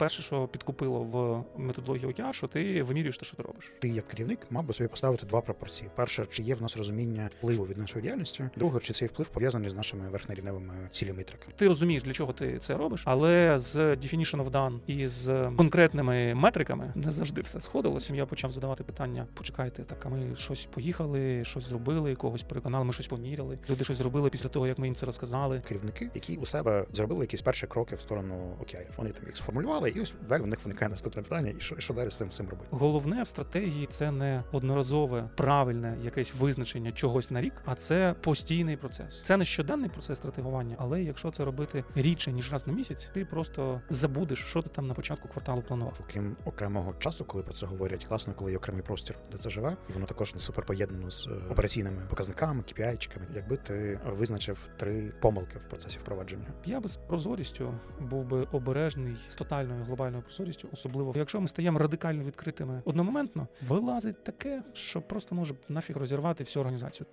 перше, що підкупило в методології OKR, що ти вимірюєш те, що ти робиш. Ти як керівник мав би собі поставити два пропорції: перше, чи є в нас розуміння впливу від нашої діяльності, друге, чи цей вплив пов'язаний з нашими верхнерівневими цілями і треками. Ти розумієш, для чого ти це робиш, але з definition of done і з конкретними метриками не завжди все сходилося. Я почав задавати питання: почекайте, так а ми щось поїхали, щось зробили, когось переконали, ми щось поміряли. Люди щось зробили після того, як ми їм це розказали. Керівники, які у себе зробили якісь перші кроки в сторону океарів. Вони там їх сформулювали, і ось далі в них виникає наступне питання: і що, і що далі з цим всім робити? Головне в стратегії це не одноразове правильне якесь визначення чогось на рік, а це постійний процес. Це не щоденний процес стратегування, але якщо це робити рідше ніж раз на місяць, ти просто забудеш, що ти там на початку кварталу планував. Окрім окремого часу, коли про це говорять, класно, коли є окремий простір, де це живе, і воно також не супер поєднано з е, операційними показниками, KPI-чиками. Якби ти визначив три помилки в процесі впровадження. Я би з прозорістю був би обережний з тотальною глобальною прозорістю, особливо якщо ми стаємо радикально відкритими одномоментно, вилазить таке, що просто може нафіг розірвати всю організацію.